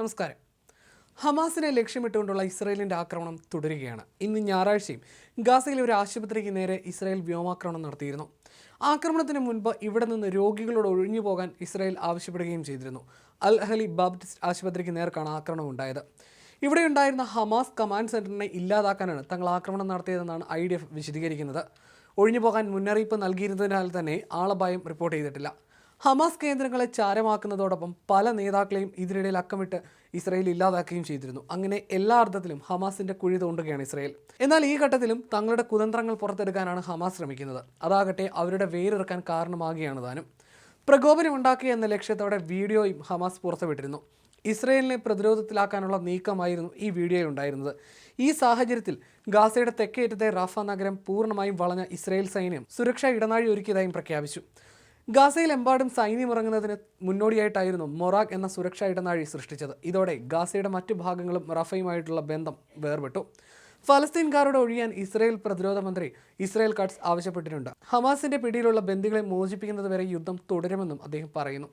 നമസ്കാരം. ഹമാസിനെ ലക്ഷ്യമിട്ടുകൊണ്ടുള്ള ഇസ്രയേലിന്റെ ആക്രമണം തുടരുകയാണ്. ഇന്ന് ഞായറാഴ്ചയും ഗാസയിലെ ഒരു ആശുപത്രിക്ക് നേരെ ഇസ്രയേൽ വ്യോമാക്രമണം നടത്തിയിരുന്നു. ആക്രമണത്തിന് മുൻപ് ഇവിടെ നിന്ന് രോഗികളോട് ഒഴിഞ്ഞു പോകാൻ ഇസ്രയേൽ ആവശ്യപ്പെടുകയും ചെയ്തിരുന്നു. അൽ അഹലി ബാപ്റ്റിസ്റ്റ് ആശുപത്രിക്ക് നേർക്കാണ് ആക്രമണം ഉണ്ടായത്. ഇവിടെ ഉണ്ടായിരുന്ന ഹമാസ് കമാൻഡ് സെന്ററിനെ ഇല്ലാതാക്കാനാണ് തങ്ങൾ ആക്രമണം നടത്തിയതെന്നാണ് ഐ ഡി എഫ് വിശദീകരിക്കുന്നത്. ഒഴിഞ്ഞു പോകാൻ മുന്നറിയിപ്പ് നൽകിയിരുന്നതിനാൽ തന്നെ ആളപായം റിപ്പോർട്ട് ചെയ്തിട്ടില്ല. ഹമാസ് കേന്ദ്രങ്ങളെ ചാരമാക്കുന്നതോടൊപ്പം പല നേതാക്കളെയും ഇതിനിടയിൽ അക്കമിട്ട് ഇസ്രയേൽ ഇല്ലാതാക്കുകയും ചെയ്തിരുന്നു. അങ്ങനെ എല്ലാ അർത്ഥത്തിലും ഹമാസിന്റെ കുഴി തോണ്ടുകയാണ് ഇസ്രയേൽ. എന്നാൽ ഈ ഘട്ടത്തിലും തങ്ങളുടെ കുതന്ത്രങ്ങൾ പുറത്തെടുക്കാനാണ് ഹമാസ് ശ്രമിക്കുന്നത്. അതാകട്ടെ അവരുടെ വേരിറക്കാൻ കാരണമാകുകയാണ് താനും. പ്രകോപനമുണ്ടാക്കുക എന്ന ലക്ഷ്യത്തോടെ വീഡിയോയും ഹമാസ് പുറത്തുവിട്ടിരുന്നു. ഇസ്രയേലിനെ പ്രതിരോധത്തിലാക്കാനുള്ള നീക്കമായിരുന്നു ഈ വീഡിയോ ഉണ്ടായിരുന്നത്. ഈ സാഹചര്യത്തിൽ ഗാസയുടെ തെക്കേറ്റത്തെ റാഫ നഗരം പൂർണമായും വളഞ്ഞ ഇസ്രയേൽ സൈന്യം സുരക്ഷാ ഇടനാഴി ഒരുക്കിയതായും പ്രഖ്യാപിച്ചു. ഗാസയിലെമ്പാടും സൈന്യമിറങ്ങുന്നതിന് മുന്നോടിയായിട്ടായിരുന്നു മൊറാഖ് എന്ന സുരക്ഷാ ഇടനാഴി സൃഷ്ടിച്ചത്. ഇതോടെ ഗാസയുടെ മറ്റു ഭാഗങ്ങളും റഫയുമായിട്ടുള്ള ബന്ധം വേർപെട്ടു. ഫലസ്തീൻകാരോട് ഒഴിയാൻ ഇസ്രായേൽ പ്രതിരോധ മന്ത്രി ഇസ്രായേൽ കട്സ് ആവശ്യപ്പെട്ടിട്ടുണ്ട്. ഹമാസിന്റെ പിടിയിലുള്ള ബന്ദികളെ മോചിപ്പിക്കുന്നത് വരെ യുദ്ധം തുടരുമെന്നും അദ്ദേഹം പറയുന്നു.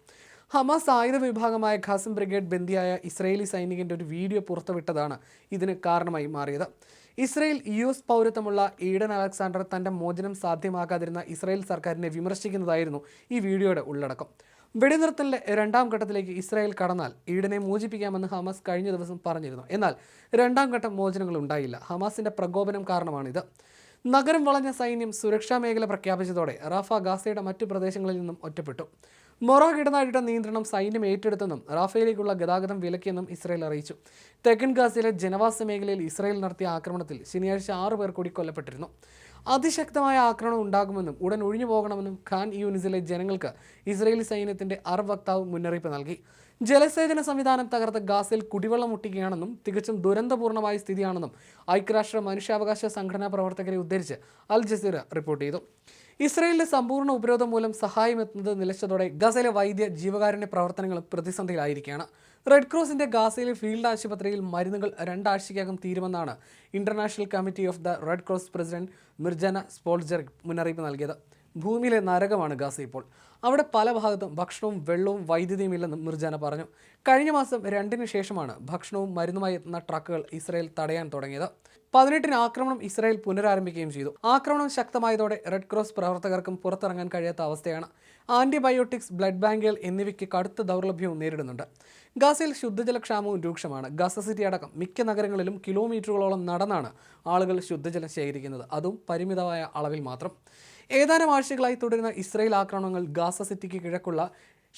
ഹമാസ് ആയുധ വിഭാഗമായ ഖാസം ബ്രിഗേഡ് ബന്ദിയായ ഇസ്രയേലി സൈനികന്റെ ഒരു വീഡിയോ പുറത്തുവിട്ടതാണ് ഇതിന് കാരണമായി മാറിയത്. ഇസ്രയേൽ യു എസ് പൗരത്വമുള്ള ഈഡൻ അലക്സാണ്ടർ തന്റെ മോചനം സാധ്യമാക്കാതിരുന്ന ഇസ്രയേൽ സർക്കാരിനെ വിമർശിക്കുന്നതായിരുന്നു ഈ വീഡിയോയുടെ ഉള്ളടക്കം. വെടിനിർത്തലിന്റെ രണ്ടാം ഘട്ടത്തിലേക്ക് ഇസ്രായേൽ കടന്നാൽ ഈഡനെ മോചിപ്പിക്കാമെന്ന് ഹമാസ് കഴിഞ്ഞ ദിവസം പറഞ്ഞിരുന്നു. എന്നാൽ രണ്ടാം ഘട്ടം മോചനങ്ങൾ ഉണ്ടായില്ല. ഹമാസിന്റെ പ്രകോപനം കാരണമാണിത്. നഗരം വളഞ്ഞ സൈന്യം സുരക്ഷാ മേഖല പ്രഖ്യാപിച്ചതോടെ റാഫ ഗാസയുടെ മറ്റു പ്രദേശങ്ങളിൽ നിന്നും ഒറ്റപ്പെട്ടു. മൊറോ ഇടനാഴിയുടെ നിയന്ത്രണം സൈന്യം ഏറ്റെടുത്തെന്നും റാഫയിലേക്കുള്ള ഗതാഗതം വിലക്കിയെന്നും ഇസ്രായേൽ അറിയിച്ചു. തെക്കൻ ഗാസയിലെ ജനവാസ മേഖലയിൽ ഇസ്രായേൽ നടത്തിയ ആക്രമണത്തിൽ ശനിയാഴ്ച ആറു പേർ കൂടി കൊല്ലപ്പെട്ടിരുന്നു. അതിശക്തമായ ആക്രമണം ഉണ്ടാകുമെന്നും ഉടൻ ഒഴിഞ്ഞു പോകണമെന്നും ഖാൻ യൂണിസിലെ ജനങ്ങൾക്ക് ഇസ്രായേലി സൈന്യത്തിന്റെ അറബ് വക്താവ് മുന്നറിയിപ്പ് നൽകി. ജലസേചന സംവിധാനം തകർത്ത് ഗാസയിൽ കുടിവെള്ളം മുട്ടിക്കുകയാണെന്നും തികച്ചും ദുരന്തപൂർണമായ സ്ഥിതിയാണെന്നും ഐക്യരാഷ്ട്ര മനുഷ്യാവകാശ സംഘടനാ പ്രവർത്തകരെ ഉദ്ധരിച്ച് അൽ ജസീറ റിപ്പോർട്ട് ചെയ്തു. ഇസ്രയേലിന്റെ സമ്പൂർണ ഉപരോധം മൂലം സഹായം എത്തുന്നത് നിലച്ചതോടെ ഗസയിലെ വൈദ്യ ജീവകാരുണ്യ പ്രവർത്തനങ്ങളും പ്രതിസന്ധിയിലായിരിക്കുകയാണ്. റെഡ് ക്രോസിന്റെ ഗാസയിലെ ഫീൽഡ് ആശുപത്രിയിൽ മരുന്നുകൾ രണ്ടാഴ്ചയ്ക്കകം തീരുമെന്നാണ് international committee of the red cross president Mirjana Spoljar മുന്നറിയിപ്പ് നൽകിയത്. ഭൂമിയിലെ നരകമാണ് ഗാസ ഇപ്പോൾ. അവിടെ പല ഭാഗത്തും ഭക്ഷണവും വെള്ളവും വൈദ്യുതിയും ഇല്ലെന്നും മിർജാന പറഞ്ഞു. കഴിഞ്ഞ മാസം രണ്ടിന് ശേഷമാണ് ഭക്ഷണവും മരുന്നുമായി എത്തുന്ന ട്രക്കുകൾ ഇസ്രായേൽ തടയാൻ തുടങ്ങിയത്. പതിനെട്ടിന് ആക്രമണം ഇസ്രായേൽ പുനരാരംഭിക്കുകയും ചെയ്തു. ആക്രമണം ശക്തമായതോടെ റെഡ് ക്രോസ് പ്രവർത്തകർക്കും പുറത്തിറങ്ങാൻ കഴിയാത്ത അവസ്ഥയാണ് ആന്റിബയോട്ടിക്സ് ബ്ലഡ് ബാങ്കുകൾ എന്നിവയ്ക്ക് കടുത്ത ദൗർലഭ്യവും നേരിടുന്നുണ്ട്. ഗാസയിൽ ശുദ്ധജലക്ഷാമവും രൂക്ഷമാണ്. ഗാസ സിറ്റി അടക്കം മിക്ക നഗരങ്ങളിലും കിലോമീറ്ററുകളോളം നടന്നാണ് ആളുകൾ ശുദ്ധജലം ശേഖരിക്കുന്നത്. അതും പരിമിതമായ അളവിൽ മാത്രം. ഏതാനും ആഴ്ചകളായി തുടരുന്ന ഇസ്രയേൽ ആക്രമണങ്ങൾ ഗാസ സിറ്റിക്ക് കിഴക്കുള്ള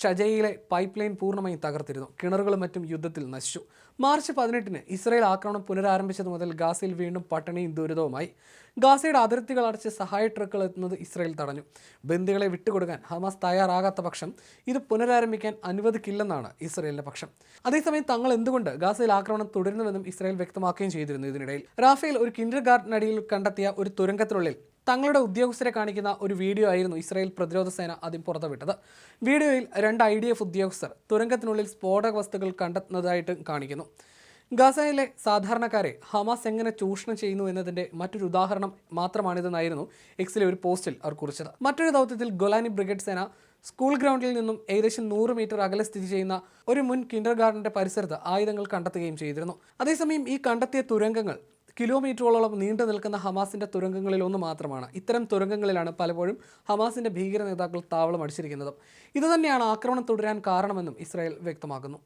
ഷജയിലെ പൈപ്പ് ലൈൻ പൂർണമായും തകർത്തിരുന്നു. കിണറുകളും മറ്റും യുദ്ധത്തിൽ നശിച്ചു. മാർച്ച് പതിനെട്ടിന് ഇസ്രായേൽ ആക്രമണം പുനരാരംഭിച്ചത് മുതൽ ഗാസയിൽ വീണ്ടും പട്ടിണിയും ദുരിതവുമായി. ഗാസയുടെ അതിർത്തികൾ അടച്ച് സഹായ ട്രക്കുകൾ എത്തുന്നത് ഇസ്രായേൽ തടഞ്ഞു. ബന്ദികളെ വിട്ടുകൊടുക്കാൻ ഹമാസ് തയ്യാറാകാത്ത പക്ഷം ഇത് പുനരാരംഭിക്കാൻ അനുവദിക്കില്ലെന്നാണ് ഇസ്രായേലിന്റെ പക്ഷം. അതേസമയം തങ്ങൾ എന്തുകൊണ്ട് ഗാസയിൽ ആക്രമണം തുടരുന്നുവെന്നും ഇസ്രായേൽ വ്യക്തമാക്കുകയും ചെയ്തിരുന്നു ഇതിനിടയിൽ. റാഫേൽ ഒരു കിൻഡർ ഗാർഡനടിയിൽ കണ്ടെത്തിയ ഒരു തുരങ്കത്തിനുള്ളിൽ തങ്ങളുടെ ഉദ്യോഗസ്ഥരെ കാണിക്കുന്ന ഒരു വീഡിയോ ആയിരുന്നു ഇസ്രായേൽ പ്രതിരോധ സേന ആദ്യം പുറത്തുവിട്ടത്. വീഡിയോയിൽ രണ്ട് ഐ ഡി എഫ് ഉദ്യോഗസ്ഥർ തുരങ്കത്തിനുള്ളിൽ സ്ഫോടക വസ്തുക്കൾ കണ്ടെത്തുന്നതായിട്ട് കാണിക്കുന്നു. ഗാസയിലെ സാധാരണക്കാരെ ഹമാസ് എങ്ങനെ ചൂഷണം ചെയ്യുന്നു എന്നതിന്റെ മറ്റൊരു ഉദാഹരണം മാത്രമാണിതെന്നായിരുന്നു എക്സിലെ ഒരു പോസ്റ്റിൽ അവർ കുറിച്ചത്. മറ്റൊരു ദൗത്യത്തിൽ ഗൊലാനി ബ്രിഗേഡ് സേന സ്കൂൾ ഗ്രൗണ്ടിൽ നിന്നും ഏകദേശം നൂറ് മീറ്റർ അകലെ സ്ഥിതി ചെയ്യുന്ന ഒരു മുൻ കിൻഡർ ഗാർഡന്റെ പരിസരത്ത് ആയുധങ്ങൾ കണ്ടെത്തുകയും ചെയ്തിരുന്നു. അതേസമയം ഈ കണ്ടെത്തിയ തുരങ്കങ്ങൾ കിലോമീറ്ററോളം നീണ്ടു നിൽക്കുന്ന ഹമാസിന്റെ തുരങ്കങ്ങളിൽ ഒന്ന് മാത്രമാണ്. ഇത്തരം തുരങ്കങ്ങളിലാണ് പലപ്പോഴും ഹമാസിന്റെ ഭീകര നേതാക്കൾ താവളം അടിച്ചിരിക്കുന്നത്. ഇതുതന്നെയാണ് ആക്രമണം തുടരാൻ കാരണമെന്നും ഇസ്രായേൽ വ്യക്തമാക്കുന്നു.